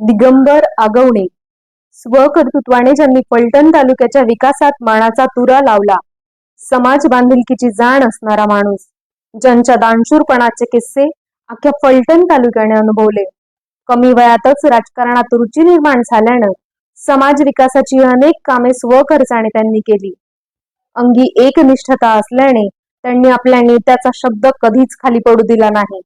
दिगंबर आगवणे. स्वकर्तृत्वाने ज्यांनी फलटण तालुक्याच्या विकासात मानाचा तुरा लावला समाज बांधिलकीची जाण असणारा माणूस ज्यांच्या दानशूरपणाचे किस्से अख्ख्या फलटण तालुक्याने अनुभवले. कमी वयातच राजकारणात रुची निर्माण झाल्यानं समाज विकासाची अनेक कामे स्वखर्चाने त्यांनी केली. अंगी एकनिष्ठता असल्याने त्यांनी आपल्या नेत्याचा शब्द कधीच खाली पडू दिला नाही.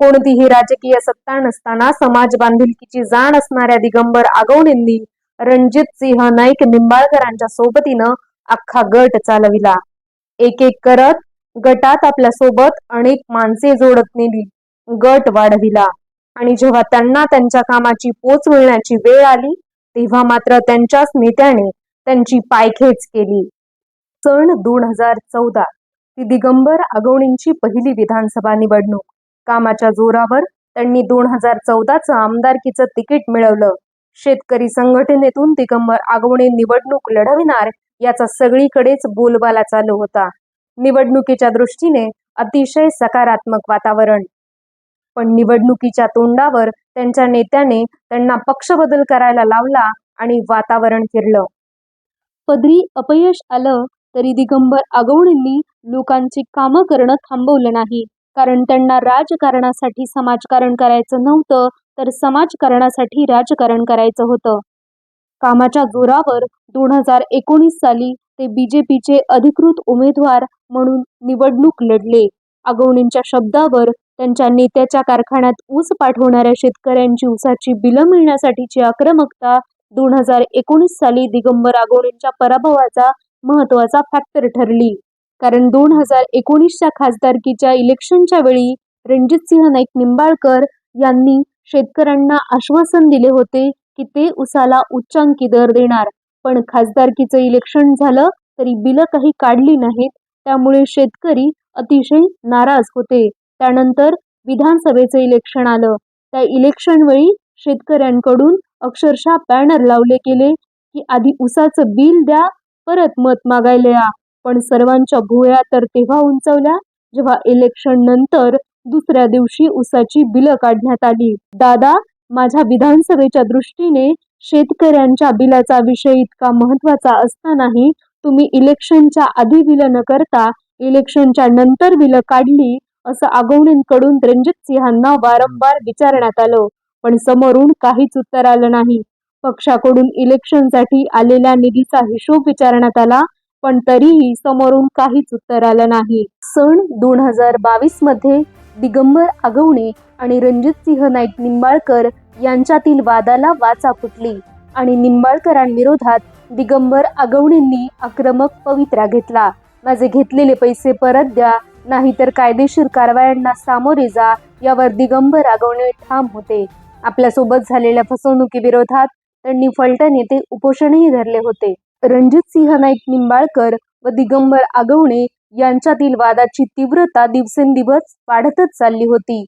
कोणतीही राजकीय सत्ता नसताना समाज बांधिलकीची जाण असणाऱ्या दिगंबर आगवणींनी रणजित सिंह नाईक निंबाळकरांच्या सोबतीनं अख्खा गट चालविला. एक एक करत गटात आपल्यासोबत अनेक माणसे जोडत नेली. गट वाढविला. आणि जेव्हा त्यांना त्यांच्या कामाची पोच मिळण्याची वेळ आली तेव्हा मात्र त्यांच्याच नेत्याने त्यांची पायखेच केली. सन दोन हजार चौदा ती दिगंबर आगवणींची पहिली विधानसभा निवडणूक. कामाच्या जोरावर त्यांनी दोन हजार चौदाचं आमदारकीचं तिकीट मिळवलं. शेतकरी संघटनेतून दिगंबर आगवणे निवडणूक लढविणार याचा सगळीकडेच बोलबाला चालू होता. निवडणुकीच्या दृष्टीने अतिशय सकारात्मक वातावरण. पण निवडणुकीच्या तोंडावर त्यांच्या नेत्याने त्यांना पक्ष बदल करायला लावला आणि वातावरण फिरलं. पदरी अपयश आलं तरी दिगंबर आगवणींनी लोकांची कामं करणं थांबवलं नाही. कारण त्यांना राजकारणासाठी समाजकारण करायचं नव्हतं तर समाजकारणासाठी राजकारण करायचं होतं. कामाच्या जोरावर दोन हजार एकोणीस साली ते बीजेपीचे अधिकृत उमेदवार म्हणून निवडणूक लढले. आगवणींच्या शब्दावर त्यांच्या नेत्याच्या कारखान्यात ऊस पाठवणाऱ्या शेतकऱ्यांची ऊसाची बिलं मिळण्यासाठीची आक्रमकता दोन हजार एकोणीस साली दिगंबर आगवणींच्या पराभवाचा महत्त्वाचा फॅक्टर ठरली. कारण दोन हजार एकोणीसच्या खासदारकीच्या इलेक्शनच्या वेळी रणजितसिंह नाईक निंबाळकर यांनी शेतकऱ्यांना आश्वासन दिले होते की ते उसाला उच्चांकी दर देणार. पण खासदारकीचं इलेक्शन झालं तरी बिलं काही काढली नाहीत त्यामुळे शेतकरी अतिशय नाराज होते. त्यानंतर विधानसभेचं इलेक्शन आलं. त्या इलेक्शन वेळी शेतकऱ्यांकडून अक्षरशः बॅनर लावले गेले की आधी उसाचं बिल द्या परत मत मागायला या. पण सर्वांच्या भुवया तर तेव्हा उंचवल्या जेव्हा इलेक्शन नंतर दुसऱ्या दिवशी उसाची बिलं काढण्यात आली. दादा माझ्या विधानसभेच्या दृष्टीने शेतकऱ्यांच्या बिलाचा विषय इतका महत्त्वाचा असतानाही तुम्ही इलेक्शनच्या आधी बिलं न करता इलेक्शनच्या नंतर बिलं काढली असं आगवणींकडून रणजित सिंहांना वारंवार विचारण्यात आलं. पण समोरून काहीच उत्तर आलं नाही. पक्षाकडून इलेक्शनसाठी आलेल्या निधीचा हिशोब विचारण्यात आला. पण तरीही समोरून काहीच उत्तर आलं नाही. सन दोन हजार बावीसमध्ये दिगंबर आगवणे आणि रणजित सिंह नाईक निंबाळकर यांच्यातील वादाला वाचा फुटली आणि निंबाळकरांविरोधात दिगंबर आगवणींनी आक्रमक पवित्रा घेतला. माझे घेतलेले पैसे परत द्या नाहीतर कायदेशीर कारवायांना सामोरे जा यावर दिगंबर आगवणे ठाम होते. आपल्यासोबत झालेल्या फसवणुकीविरोधात त्यांनी फलटण येथे उपोषणही धरले होते. रणजित सिंह नाईक निंबाळकर व दिगंबर आगवणे यांच्यातील वादाची तीव्रता दिवसेंदिवस वाढतच चालली होती.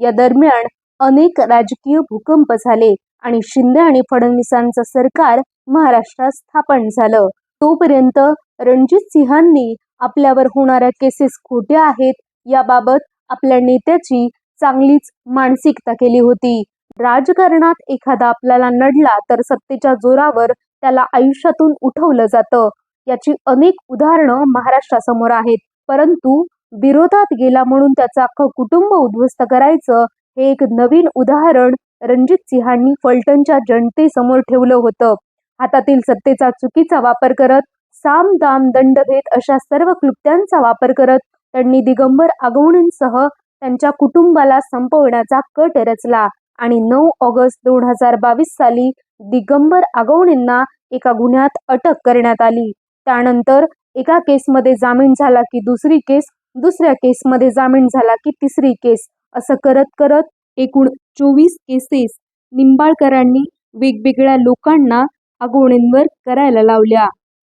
या दरम्यान अनेक राजकीय भूकंप झाले आणि शिंदे आणि फडणवीसांचं सरकार महाराष्ट्रात स्थापन झालं. तोपर्यंत रणजित सिंहांनी आपल्यावर होणाऱ्या केसेस खोट्या आहेत याबाबत आपल्या नेत्याची चांगलीच मानसिकता केली होती. राजकारणात एखादा आपल्याला नडला तर सत्तेच्या जोरावर त्याला आयुष्यातून उठवलं जातं. याची अनेक उदाहरणं महाराष्ट्रासमोर आहेत. परंतु विरोधात गेला म्हणून त्याचं अख्खं कुटुंब उद्ध्वस्त करायचं हे एक नवीन उदाहरण रणजित सिंहांनी फलटणच्या जनतेसमोर ठेवलं होतं. हातातील सत्तेचा चुकीचा वापर करत साम दाम दंडभेद अशा सर्व क्लुप्त्यांचा वापर करत त्यांनी दिगंबर आगवणींसह त्यांच्या कुटुंबाला संपवण्याचा कट रचला. आणि नऊ ऑगस्ट दोन हजार बावीस साली दिगंबर आगवणींना एका गुन्ह्यात अटक करण्यात आली. त्यानंतर एका केसमध्ये जामीन झाला की दुसरी केस दुसऱ्या केसमध्ये जामीन झाला की तिसरी केस असं करत करत एकूण चोवीस केसेस निंबाळकरांनी वेगवेगळ्या लोकांना आगवणींवर करायला लावल्या.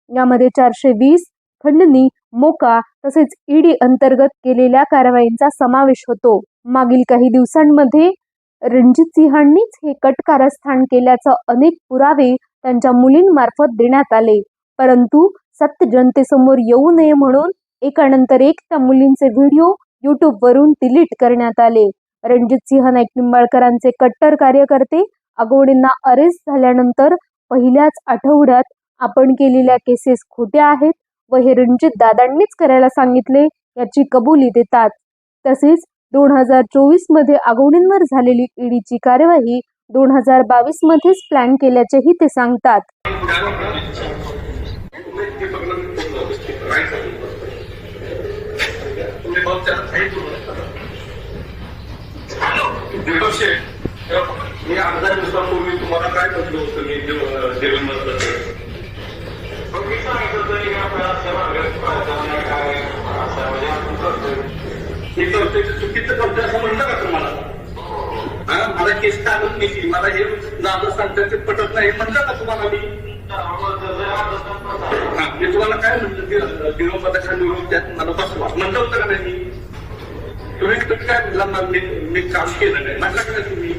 यामध्ये चारशे वीस खंडणी मोका तसेच ईडी अंतर्गत केलेल्या कारवाईंचा समावेश होतो. मागील काही दिवसांमध्ये रणजित सिंहांनीच हे कट कारस्थान केल्याचं अनेक पुरावे त्यांच्या मुलींमार्फत देण्यात आले. परंतु सत्य जनतेसमोर येऊ नये म्हणून एकानंतर एक त्या मुलींचे व्हिडिओ युट्यूबवरून डिलीट करण्यात आले. रणजित सिंह नाईक निंबाळकरांचे कट्टर कार्यकर्ते आगवणींना अरेस्ट झाल्यानंतर पहिल्याच आठवड्यात आपण केलेल्या केसेस खोट्या आहेत व हे रणजित दादांनीच करायला सांगितले याची कबुली देतात. तसेच दोन हजार चोवीसमध्ये आगवणींवर झालेली ईडीची कार्यवाही दोन हजार बावीस मध्येच प्लॅन केल्याचेही ते सांगतात. चुकीचं असं म्हणलं का तुम्हाला हा मला केस काढून घेतली. मला हे नातं सांगतात ते पटत नाही. म्हणलं का तुम्हाला मी. मी तुम्हाला काय म्हणलं की विरोधाचा निरोप त्यात मला बसवा. म्हणलं होतं का नाही तुम्ही काय म्हणला मग मी मी काम केलं नाही. म्हटलं का नाही तुम्ही?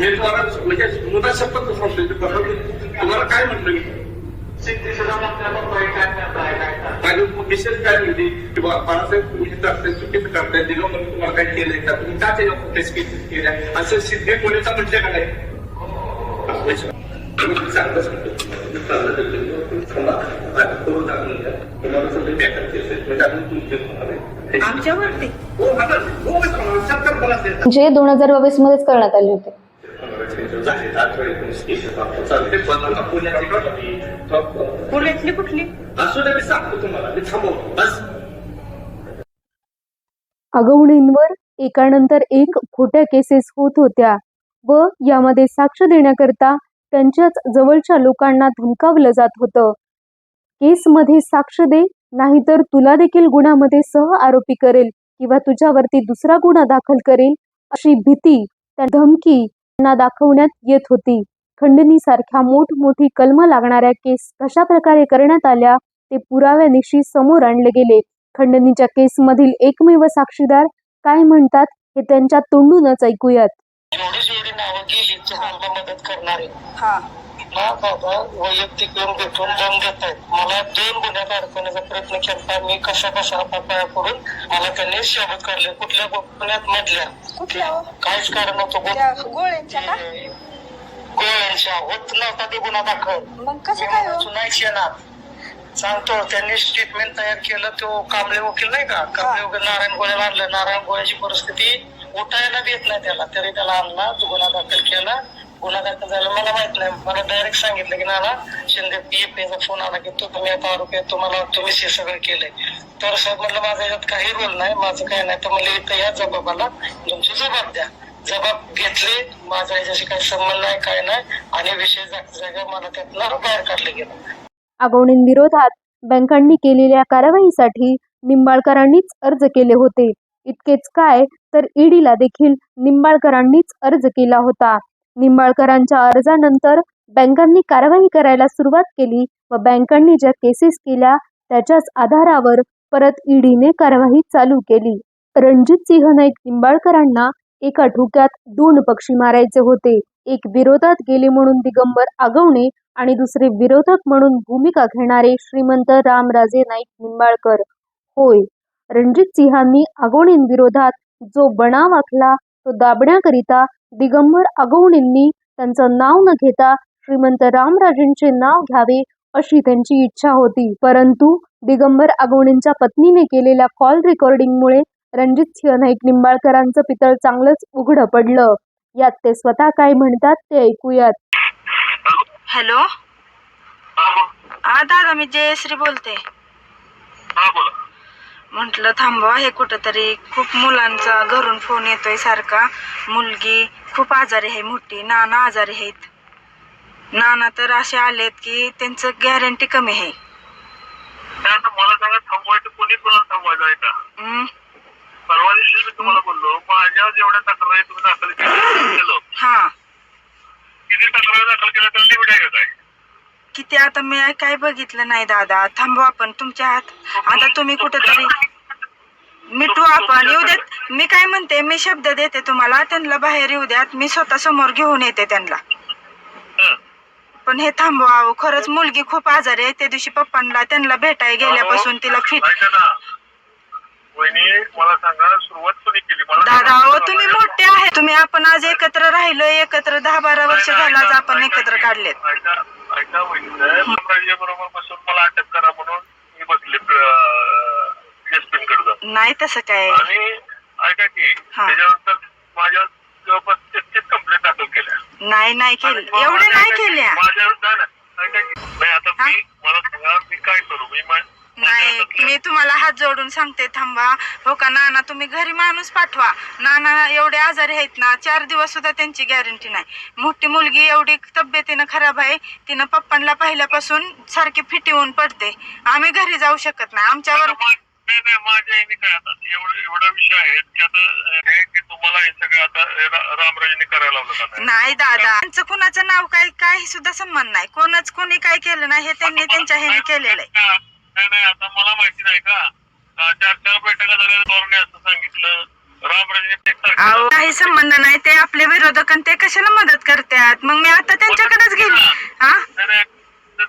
मी तुम्हाला म्हणजे मुदा शपथ सांगतोय. तुम्हाला काय म्हणलं मी? मिसेस काय म्हणली की बाळासाहेब तुम्ही हे करताय दिलं म्हणून तुम्हाला काय केलंय का तुम्ही का त्याच्या कुठेच केल्या असं सिद्धे कोणीचा म्हटलं का नाही चांगलं सांगतो तुम्हाला म्हणजे जे दोन हजार बावीस मध्येच करण्यात आले होते. पुण्यातली कुठली? असू दे मी सांगतो तुम्हाला. मी थांबवतो. बस. आगवणींवर एकानंतर एक खोट्या केसेस होत होत्या व यामध्ये साक्ष देण्याकरता त्यांच्याच जवळच्या लोकांना धमकावलं जात होतं. केसमध्ये साक्ष दे नाहीतर तुला देखील गुन्ह्यामध्ये सह आरोपी करेल किंवा तुझ्यावरती दुसरा गुन्हा दाखल करेल अशी भीती त्या धमकी त्यांना दाखवण्यात येत होती. खंडणीसारख्या मोठमोठी कलमं लागणाऱ्या केस कशा प्रकारे करण्यात आल्या ते पुराव्यानिशी समोर आणले गेले. खंडणीच्या केसमधील एकमेव साक्षीदार काय म्हणतात हे त्यांच्या तोंडूनच ऐकूयात. हा ना बाबा वैयक्तिक येऊन भेटून दम देत आहेत. मला दोन गुन्ह्यात अडकवण्याचा प्रयत्न केला मी कसा कसा पाया पडून मला त्यांनी शाबत काढले. कुठल्या गुन्ह्यात मधल्या? कुठल्या हो? काहीच कारण त्या गोळ्यांच्या का? गोळ्यांच्या. होत नव्हता ते गुन्हा दाखल. मग कसं काय हो? नाहीच येणार. सांगतो त्यांनी स्टेटमेंट तयार केलं. तो कांबळे वकील नाही का? कांबळे वकील नारायण गोळ्याला आणलं नारायण गोळ्याची परिस्थिती उठायला देत नाही त्याला. तरी त्याला आणला तो गुन्हा दाखल केला. गुन्हा झाला मला माहीत नाही मला डायरेक्ट सांगितलं की नाना शिंदे पीएफचा फोन आला की तू तुम्ही आता आरोपी तुम्हाला तुम्हीच हे सगळं केलंय तर साहेब म्हटलं माझा याच्यात काही रोल नाही माझं काही नाही तर म्हणलं इथं या जबाबाला तुमची जबाब द्या जबाब घेतले माझा याच्याशी काही संबंध नाही काय नाही आणि विषय जागा मला त्यातनं बाहेर काढले गेलं आगवणींविरोधात बँकांनी केलेल्या कारवाईसाठी निंबाळकरांनीच अर्ज केले होते. इतकेच काय तर ईडीला देखील निंबाळकरांनीच अर्ज केला होता. निंबाळकरांच्या अर्जानंतर बँकांनी कारवाई करायला सुरुवात केली व बँकांनी ज्या केसेस केल्या त्याच्याच आधारावर परत ईडीने कारवाई चालू केली. रणजित सिंह नाईक निंबाळकरांना एका ठोक्यात दोन पक्षी मारायचे होते. एक विरोधात गेले म्हणून दिगंबर आगवणे आणि दुसरे विरोधक म्हणून भूमिका घेणारे श्रीमंत रामराजे नाईक निंबाळकर. होय रणजित सिंहांनी आगवणींविरोधात जो बनाव आखला तो दाबण्याकरिता दिगंबर आगवणींनी त्यांचं नाव न घेता श्रीमंत रामराजेंचे नाव घ्यावे अशी त्यांची इच्छा होती. परंतु दिगंबर आगवणींच्या पत्नीने केलेल्या कॉल रेकॉर्डिंगमुळे रणजित सिंह नाईक निंबाळकरांचं पितळ चांगलंच उघडं पडलं. यात ते स्वतः काय म्हणतात ते ऐकूयात. हॅलो? हा दादा मी जयश्री बोलते. हा बोला. म्हटलं थांबवा हे कुठंतरी खूप मुलांचा घरून फोन येतोय सारखा. मुलगी खूप आजारी आहे मोठी. नाना आजारी आहेत. नाना तर असे आलेत की त्यांचं गॅरंटी कमी आहे. मला सांगा थांबवायचं कोणी कोणाला थांबवायचं आहे का हं? परवा दिवशी मी तुम्हाला बोललो माझ्या जेवढ्या तक्रारी तुम्ही दाखल केलं हा. किती तक्रारी दाखल केल्या तर लिमिट आहे काय? किती आता मी काय बघितलं नाही दादा. थांबवा आपण तुमच्या हात. आता तुम्ही कुठंतरी मिटू आपण. येऊ देत. मी काय म्हणते मी शब्द देते तुम्हाला. त्यांना बाहेर येऊ द्यात. मी स्वतः समोर घेऊन येते त्यांना. पण हे थांबवा. खरंच मुलगी खूप आजारी आहे. त्या दिवशी पप्पांना त्यांना भेटाय गेल्यापासून तिला फिट दादा. अहो तुम्ही मोठे आहे. तुम्ही आपण आज एकत्र राहिलोय. एकत्र दहा बारा वर्ष झालं आज आपण एकत्र काढलेत. ऐका ऐका वहिनी बरोबर बसून मला अटक करा म्हणून मी बसले एसपी कडे जाऊन. नाही तसं काय. आणि ऐका की. त्याच्यानंतर माझ्या जवळपास तेहतीस कंप्लेंट दाखल केल्या. नाही नाही केलं एवढे नाही केल्या. माझ्या नाही, आता? मी मला सांगा मी काय करू? मी नाही मी तुम्हाला हात जोडून सांगते थांबा. हो का नाना तुम्ही घरी माणूस पाठवा. नाना एवढे आजारी आहेत ना चार दिवस सुद्धा त्यांची गॅरंटी नाही. मोठी मुलगी एवढी तब्येतीनं खराब आहे तिनं पप्पांना पाहिल्यापासून सारखी फिटी होऊन पडते. आम्ही घरी जाऊ शकत नाही. आमच्यावर आता मा- नाही नाही माझ्या ह्याने काय आता एवढा एवढा विषय आहे की आता हे की तुम्हाला हे सगळं आता रा- रामराजेने करायला लावलं का नाही? नाही दादा. त्यांचं कुणाचं नाव काय काही सुद्धा संबंध नाही. कोणच कोणी काय केलं नाही हे त्यांनी त्यांच्या ह्याने केलेलं आहे. नाही नाही आता मला माहिती नाही का? चार चार बैठका झाल्या धोरणे असं सांगितलं. काही संबंध नाही. ते आपले विरोधक आणि ते कशाला मदत करतात? मग मी आता त्यांच्याकडेच गेली. हा?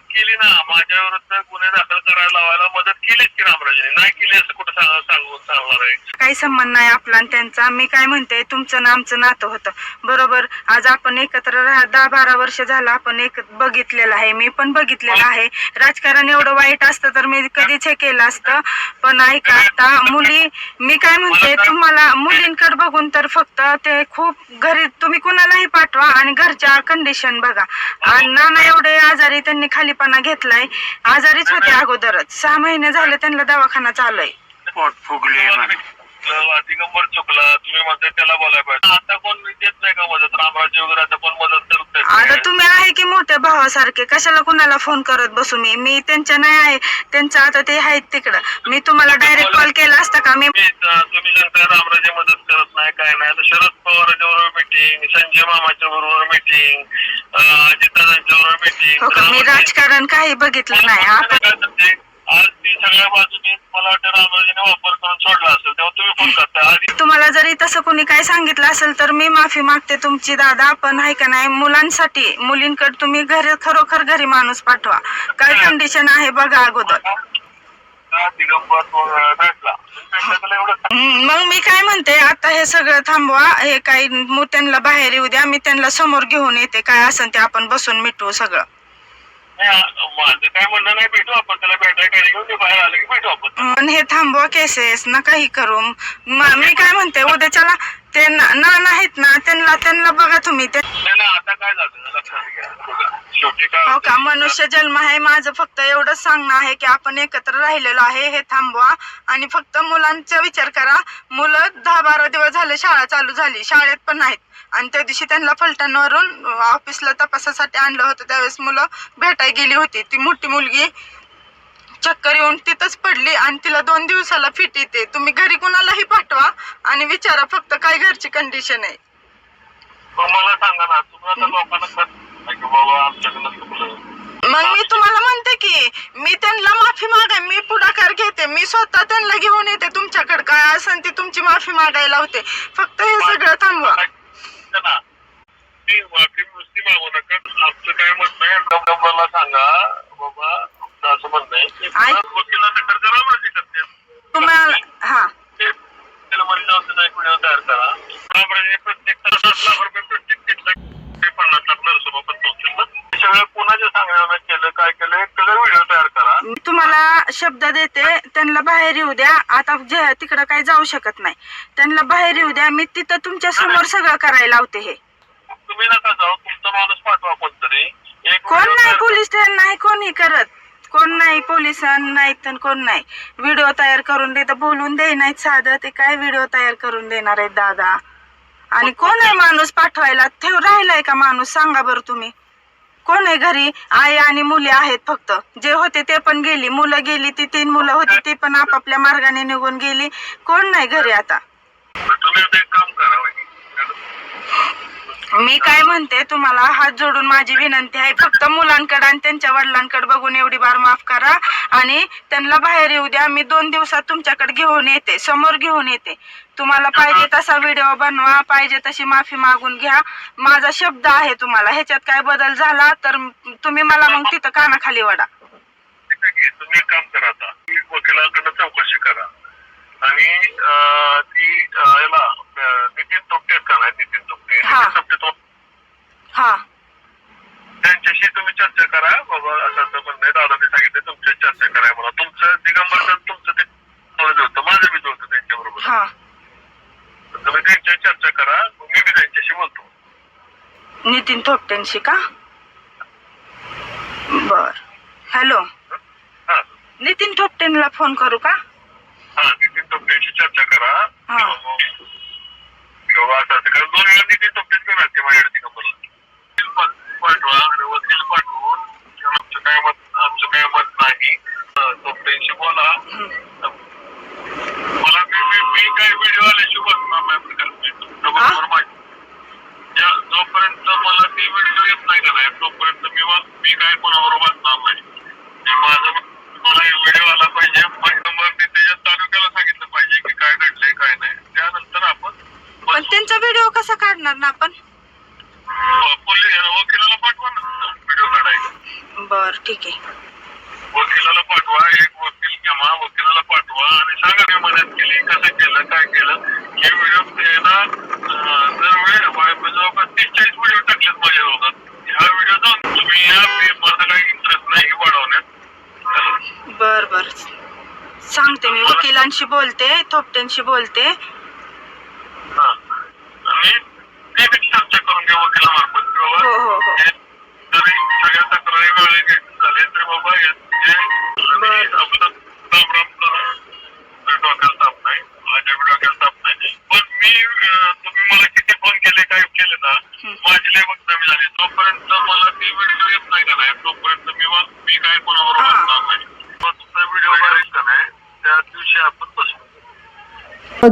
केली ना माझ्या विरुद्ध गुन्हे दाखल करायला लावायला मदत केलीच की रामराजेने. नाही केली असं कुठं सांग सांगू सांगणार आहे. काही संबंध नाही आपला आणि त्यांचा. मी काय म्हणते तुमचं ना आमचं नातं होतं. बरोबर आज आपण एकत्र राहा दहा बारा वर्ष झालं आपण एक बघितलेलं आहे. मी पण बघितलेलं आहे. राजकारण एवढं वाईट असतं तर मी कधीच हे केलं असतं. पण ऐका आता मुली मी काय म्हणते तुम्हाला मुलींकडे बघून तर फक्त ते खूप घरी तुम्ही कुणालाही पाठवा आणि घरच्या कंडिशन बघा. आणि नाना एवढे आजारी त्यांनी खालीपणा घेतलाय. आजारीच होते अगोदरच. सहा महिने झाले त्यांना दवाखाना चालू आहे पोट फुगले चुकला तुम्ही म्हणताय त्याला बोलायला पाहिजे. आता कोण देत नाही का मदत? रामराजे वगैरे आता कोण मदत करत आता नाही. तुम्ही आहे की मोठ्या भावासारखे कशाला कुणाला फोन करत बसू मी? मी त्यांच्या नाही आहे त्यांचं आता ते आहेत तिकडं. मी तुम्हाला डायरेक्ट कॉल केला असता का? मी तुम्ही तुम्ही सांगताय रामराजे मदत करत नाही काय नाही आता शरद पवारांच्या बरोबर मिटिंग संजय मामाच्या बरोबर मिटिंग अजितदादांच्या बरोबर मिटिंग हो का? मी राजकारण काही बघितलं नाही. आपण आज ती सगळ्या बाजूनी मला वाटतं रामराजेने वापर करून सोडला असेल तेव्हा तुम्ही फोन आधी तुम्हाला जरी तसं कोणी काय सांगितलं असेल तर मी माफी मागते तुमची दादा पण आहे का नाही मुलांसाठी मुलींकडे तुम्ही घरी खरोखर घरी माणूस पाठवा. काय कंडिशन आहे बघा अगोदर. का दिगंबर अं, भेटला. भेटला एवढं हम्म, मग मी काय म्हणते आता हे सगळं थांबवा हे काही मग त्यांना बाहेर येऊ द्या मी त्यांना समोर घेऊन येते काय असेल ते आपण बसून मिटवू सगळं. माझं काय म्हणणं नाही भेटू आपण त्याला भेटायला काही घेऊन ते बाहेर आलं की भेटू आपण पण हे थांबवा केसेस ना काही करू. म- मी काय म्हणते उद्याच्याला ते ना ना आहेत ना त्यांना त्यांना बघा तुम्ही ते हो का? मनुष्य जन्म आहे माझं फक्त एवढंच सांगणं आहे की आपण एकत्र राहिलेलो आहे हे थांबवा. आणि फक्त मुलांचा विचार करा. मुलं दहा बारा दिवस झाले शाळा चालू झाली शाळेत पण नाहीत. आणि त्या दिवशी त्यांना फलटणवरून ऑफिसला तपासासाठी आणलं होतं. त्यावेळेस मुलं भेटायला गेली होती. ती मोठी मुलगी चक्कर येऊन तिथंच पडली आणि तिला दोन दिवसाला फिट येते. तुम्ही घरी कुणालाही पाठवा आणि विचारा फक्त काय घरची कंडिशन आहे. मग मला सांगा ना लोकांना नाही आमच्याकडनं मी तुम्हाला म्हणते की मी त्यांना माफी मागाय मी पुढाकार घेते मी स्वतः त्यांना घेऊन येते तुमच्याकडे काय असेल ती तुमची माफी मागायला होते. फक्त हे सगळं थांबवा. माफी नुसती मागू नका. आमचं काय आहे डबडबाला सांगा बाबा असं म्हणणं आहे की खर्च करते. तुम्हाला हा. त्याला त्याचा तयार करा. रामराजे प्रत्येक तास सात लाख रुपये प्रत्येक केसला ते पन्नास लाख नरसोबा पण पोहोचेल ना. हे सगळं कोणाच्या सांगण्यानं केलं काय केलं एक सगळं व्हिडिओ तयार करा. मी तुम्हाला शब्द देते त्यांना बाहेर येऊ द्या. आता जे तिकडं काही जाऊ शकत नाही. त्यांना बाहेर येऊ द्या. मी तिथं तुमच्यासमोर सगळं करायला लावते हे. तुम्ही नका जाऊ. तुमचा माणूस पाठवा कोणतरी. एक कोण नाही तयार पोलीस स्टेशन नाही कोणी करत. कोण नाही पोलिसांना नाहीत तर कोण नाही. व्हिडिओ तयार करून देत बोलून दे नाहीत साधं ते काय व्हिडिओ तयार करून देणार आहेत दादा? आणि कोण आहे माणूस पाठवायला? ठेव राहिलाय का माणूस? सांगा बरं तुम्ही. कोण आहे घरी? आई आणि मुली आहेत फक्त. जे होते ते पण गेली. मुलं गेली ती तीन मुलं होती ती पण आपापल्या मार्गाने निघून गेली. कोण नाही घरी आता? तुम्ही आता एक काम करा वहिनी. मी काय म्हणते तुम्हाला हात जोडून माझी विनंती आहे. फक्त मुलांकडे आणि त्यांच्या वडिलांकडे बघून एवढी बार माफ करा. आणि त्यांना बाहेर येऊ द्या. मी दोन दिवसात तुमच्याकडे घेऊन येते. समोर घेऊन येते. तुम्हाला पाहिजे तसा व्हिडिओ बनवा. पाहिजे तशी माफी मागून घ्या. माझा शब्द आहे तुम्हाला. ह्याच्यात काय बदल झाला तर तुम्ही मला मग तिथं कानाखाली वडा. तुम्ही काम करा वकिलाकडनं चौकशी करा. आणि ती याला नितीन तुपटे का नाही नितीन तुपटे. नितीन तुपटे तो- हा. त्यांच्याशी तुम्ही चर्चा करा बाबा असं असं म्हणणं आहे दादाने सांगितलं तुमच्या चर्चा करा मला तुमचं दिगंबर तुमचं ते मला जुळतं माझं बी जुळतं त्यांच्याबरोबर. हा. तुम्ही त्यांच्या चर्चा करा मी बी त्यांच्याशी बोलतो. नितीन थोपटेंशी का? बर. हॅलो. हा. नितीन थोपटेंना फोन करू का? टोपटेशी चर्चा करा. हा. किंवा असं असं. कारण दोन वेळा नितीन टोपटेच घेऊन असते वकील पा- पाठवा आणि वकील पाठवून आमचं काय मत आमचं काय मत नाही बोला. मला मी मी मी काय व्हिडिओ आल्याशी बसणार नाही जोपर्यंत मला ती व्हिडिओ येत नाही का नाही तोपर्यंत मी वा- मी काय कोणाबरोबर बसणार नाही. ते माझं मला व्हिडिओ आला पाहिजे. मग मी त्याच्या तालुक्याला सांगितलं पाहिजे की काय घडलंय काय नाही. त्यानंतर आपण पण त्यांचा व्हिडिओ कसा काढणार ना आपण? पोलीस वकिलाला पाठवा ना. व्हिडिओ काढायला. बर ठीक आहे. वकिलाला पाठवा एक वकील किंवा वकिलाला पाठवा आणि सांगा मी मदत केली कसं केलं काय केलं. हे व्हिडिओ त्याला जर वेळ जवळपास तीस चाळीस व्हिडिओ टाकलेत माझ्या रोगात हा व्हिडिओ जाऊन तुम्ही या माझा काही इंटरेस्ट नाही वाढवण्यात. बर बर. सांगते मी. वकिलांशी बोलते थोपट्यांशी बोलते. करून घेऊ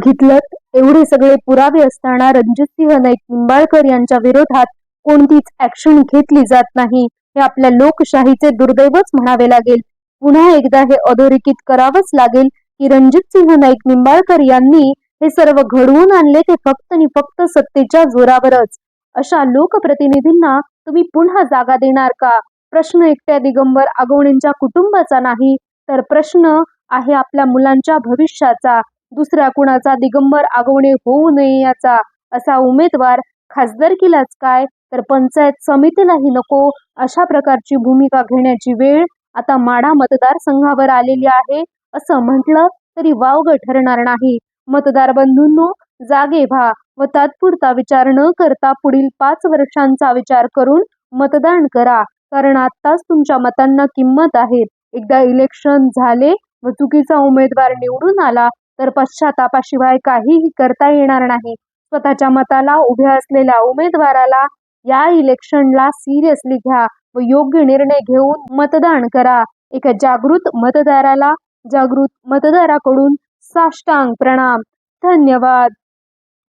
बघितलं एवढे सगळे पुरावे असताना रणजितसिंह नाईक निंबाळकर यांच्या विरोधात कोणतीच ऍक्शन घेतली जात नाही. हे आपल्या लोकशाहीचे दुर्दैवच म्हणावे लागेल. पुन्हा एकदा हे अधोरेखित करावंच लागेल की रणजितसिंह नाईक निंबाळकर यांनी हे सर्व घडवून आणले ते फक्त आणि फक्त सत्तेच्या जोरावरच. अशा लोकप्रतिनिधींना तुम्ही पुन्हा जागा देणार का? प्रश्न एकट्या दिगंबर आगवणींच्या कुटुंबाचा नाही तर प्रश्न आहे आपल्या मुलांच्या भविष्याचा. दुसऱ्या कुणाचा दिगंबर आगवणे होऊ नये याचा असा उमेदवार खासदारकीलाच काय? तर पंचायत समितीलाही नको. अशा प्रकारची भूमिका घेण्याची वेळ आता माढा मतदारसंघावर आलेली आहे. असं म्हटलं तरी वावगं ठरणार नाही. मतदार बंधूंनो जागे व्हा व तात्पुरता विचार न करता पुढील पाच वर्षांचा विचार करून मतदान करा. कारण आत्ताच तुमच्या मतांना किंमत आहे. एकदा इलेक्शन झाले व चुकीचा उमेदवार निवडून आला तर पश्चातापाशिवाय काहीही करता येणार नाही. स्वतःच्या मताला उभ्या असलेल्या उमेदवाराला या इलेक्शनला सिरियसली घ्या व योग्य निर्णय घेऊन मतदान करा. एका जागृत मतदाराला जागृत मतदाराकडून साष्टांग प्रणाम. धन्यवाद.